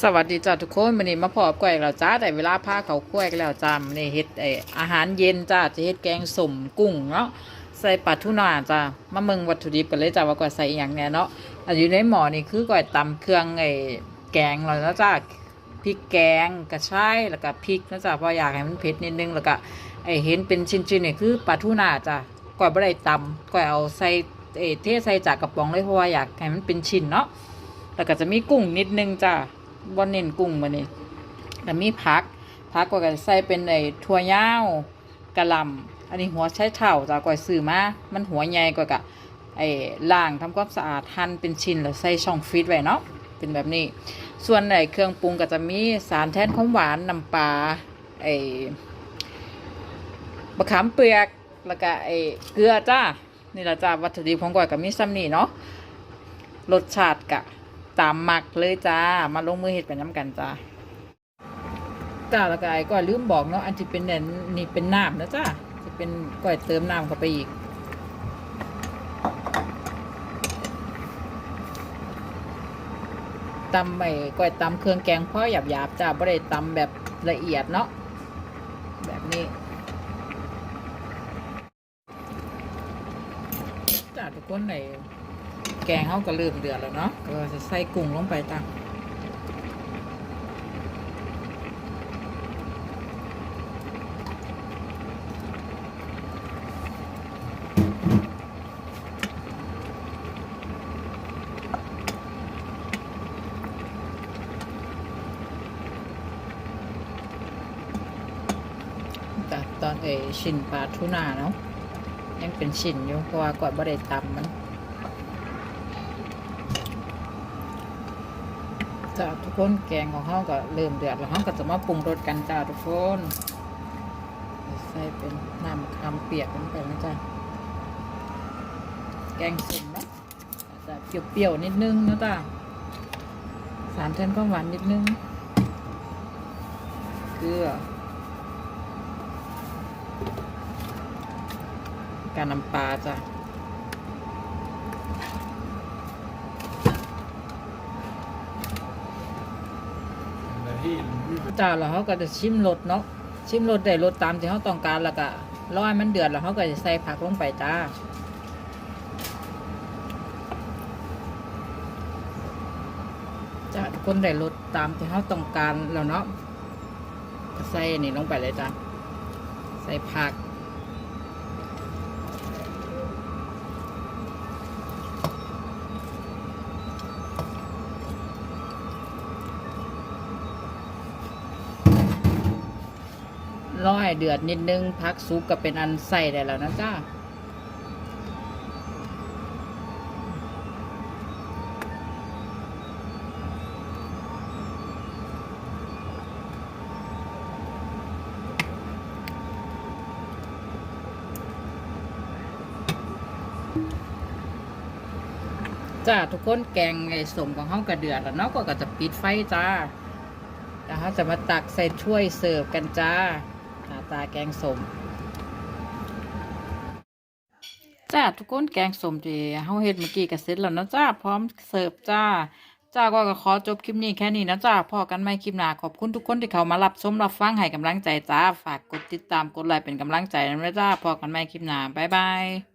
สวัสดีจ้าทุกคนวันนี้มาพบกับเราจ้าแต่เวลาพาเขาคุ้ยแล้วจ้าวันนี้เฮ็ดไออาหารเย็นจ้าจะเฮ็ดแกงสมกุ้งเนาะใส่ปลาทูน่าจ้ามาเมืองวัตถุดิบกันเลยจ้าว่าก่อยใส่อย่างเนี้ยเนาะอยู่ในหม้อนี่คือก่อยตำเครื่องไอแกงเราแล้วจ้าพริกแกงกระชายแล้วก็พริกนะจ้าเพราะอยากให้มันเผ็ดนิดนึงแล้วก็ไอเห็นเป็นชิ้นๆนี่ยคือปลาทูน่าจ้าก่อยบ่ได้ตำก่อยเอาใส่เอเทใส่จากกระป๋องเลยเพราะว่าอยากให้มันเป็นชิ้นเนาะแล้วก็จะมีกุ้งนิดนึงจ้า บอนเน้นกุ้งมาเนี่ยแต่มีผักผักก็ใส่เป็นไอ้ถั่วยาวกะลำอันนี้หัวใช้เท่าจากก่อยซื้อมามันหัวใหญ่กว่ากะไอ้ล่างทำความสะอาดหั่นเป็นชิ้นแล้วใส่ช่องฟรีซไว้เนาะเป็นแบบนี้ ส่วนไอ้เครื่องปรุงก็จะมีสารแทนความหวานน้ำปลาไอ้มะขามเปียกแล้วก็ไอ้เกลือจ้านี่ละจ้าวัตถุดิบของก่อยกับมีซ้ำนี่เนาะรสชาติกะ ตามหมักเลยจ้า มาลงมือเห็ดไปน้ำกันจ้าจ้าแล้วก็ไอ้ก้อยลืมบอกเนาะอันที่เป็นเนี่ยนี่เป็นน้ำนะจ้าจะเป็นก้อยเติมน้ำเข้าไปอีกตำไปก้อยตำเครื่องแกงพ่อหยาบๆจ้าไม่ได้ตำแบบละเอียดเนาะแบบนี้จ้าทุกคนใน แกงเขาก็เริ่มเดือดแล้วเนาะก็จะใส่กุ้งลงไปตามแต่ตอนเออชิ้นปลาทูน่าเนาะยังเป็นชิ้นอยู่เพราะว่าก่อนบ่ได้ตำมัน จ้าทุกคนแกงของเขาก็เริ่มเดือดแล้วเขาก็จะมาปรุงรสกันจ้าทุกคนใส่เป็นน้ำมะขามเปียกลงไปนะจ้าแกงส้มนะจะเปรี้ยวๆนิดนึงนะจ้าสารแทนความหวานนิดนึงเกลือการน้ำปลาจ้ เจ้าแล้วเขาก็จะชิมรสเนาะชิมรสได้รสตามที่เขาต้องการแล้วก็รอให้มันเดือดแล้วเขาก็จะใส่ผักลงไปจ้าจ้าคนได้รสตามที่เขาต้องการแล้วเนาะใส่นี่ลงไปเลยจ้าใส่ผัก ร้อยเดือดนิดนึงพักซุปก็เป็นอันใส่ได้แล้วนะจ้าจ้าทุกคนแกงไอ้สมของห้องกระเดือดแล้วเนาะก็ก็จะปิดไฟจ้าแล้วเขาจะมาตักใส่ถ้วยเสิร์ฟกันจ้า ตาแกงสมจ้าทุกคนแกงสมที่เฮาเฮ็ดเมื่อกี้ก็เสร็จแล้วนะจ้าพร้อมเสิร์ฟจ้าจ้าก็ขอจบคลิปนี้แค่นี้นะจ้าพอกันไม่คลิปหน้าขอบคุณทุกคนที่เข้ามารับชมรับฟังให้กำลังใจจ้าฝากกดติดตามกดไลค์เป็นกำลังใจนะจ้าพอกันไม่คลิปหน้าบ๊ายบาย